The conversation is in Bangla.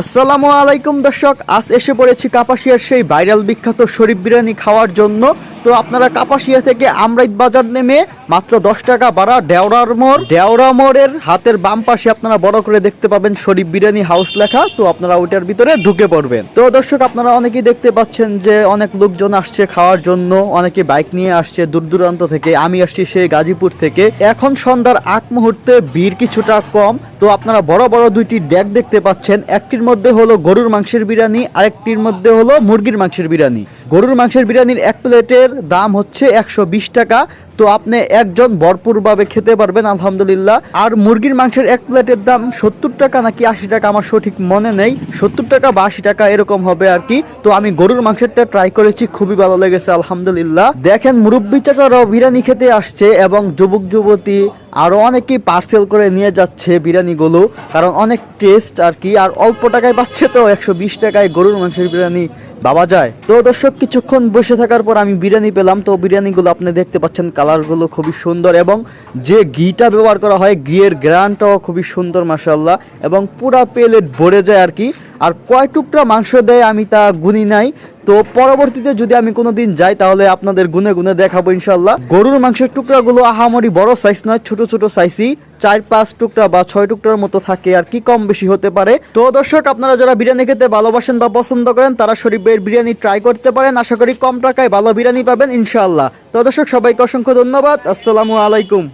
আসসালামু আলাইকুম দর্শক, আজ এসে পড়েছি কাপাসিয়ার সেই ভাইরাল বিখ্যাত শরীফ বিরিয়ানি খাওয়ার জন্য। তো আপনারা কাপাসিয়া থেকে আমরাইত বাজার নেমে মাত্র দশ টাকা ভাড়া ডেওড়ার মোড়। ডেওড়া মোড়ের হাতের বাম পাশে আপনারা বড় করে দেখতে পাবেন শরীফ বিরিয়ানি হাউস লেখা। তো আপনারা ওইটার ভিতরে ঢুকে পড়বেন। তো দর্শক, আপনারা অনেকেই দেখতে পাচ্ছেন যে অনেক লোকজন আসছে খাওয়ার জন্য, অনেকে বাইক নিয়ে আসছে দূর দূরান্ত থেকে, আমি আসছি সেই গাজীপুর থেকে। এখন সন্ধ্যার আগ মুহূর্তে ভিড় কিছুটা কম। তো আপনারা বড় বড় দুইটি ডেক দেখতে পাচ্ছেন, একটির মধ্যে হলো গরুর মাংসের বিরিয়ানি, আরেকটির মধ্যে হলো মুরগির মাংসের বিরিয়ানি। গরুর মাংসের বিরিয়ানির এক প্লেটের দাম হচ্ছে একশো বিশ টাকা। তো আপনি একজন ভরপুরভাবে খেতে পারবেন, আলহামদুলিল্লাহ। আর মুরগির মাংসের এক প্লেটের দাম সত্তর টাকা নাকি আশি টাকা, আমার সঠিক মনে নেই। সত্তর টাকা বা আশি টাকা এরকম হবে আর কি। তো আমি গরুর মাংসেরটা ট্রাই করেছি, খুবই ভালো লেগেছে, আলহামদুলিল্লাহ। দেখেন মুরব্বী চাচারাও বিরিয়ানি খেতে আসছে এবং যুবক যুবতী আরও অনেকেই পার্সেল করে নিয়ে যাচ্ছে বিরিয়ানিগুলো কারণ অনেক টেস্ট আর কি, আর অল্প টাকায় পাচ্ছে তো, একশো বিশ টাকায় গরুর মাংসের বিরিয়ানি বাবা যায়। তো দর্শক, কিছুক্ষণ বসে থাকার পর আমি বিরিয়ানি পেলাম। তো বিরিয়ানিগুলো আপনি দেখতে পাচ্ছেন কালারগুলো খুবই সুন্দর এবং যে ঘিটা ব্যবহার করা হয়, ঘিয়ের গ্রানটাও খুবই সুন্দর মাসাল্লাহ এবং পুরা প্লেট ভরে যায় আর কি। আর কয় টুকরা মাংস দেয় আমি তা গুনি নাই। তো পরবর্তীতে যদি আমি কোনোদিন যাই, তাহলে আপনাদের গুনে গুনে দেখাবো ইনশাল্লাহ গরুর মাংসের টুকরাগুলো আহামরি বড় সাইজ নয়, ছোট ছোট সাইজই চার, পাঁচ টুকরা বা ছয় টুকরার মতো থাকে আর কি, কম বেশি হতে পারে। তো দর্শক, আপনারা যারা বিরিয়ানি খেতে ভালোবাসেন বা পছন্দ করেন, তারা শরীফের বিরিয়ানি ট্রাই করতে পারেন। আশা করি কম টাকায় ভালো বিরিয়ানি পাবেন ইনশাল্লাহ তো দর্শক, সবাইকে অসংখ্য ধন্যবাদ। আসসালামু আলাইকুম।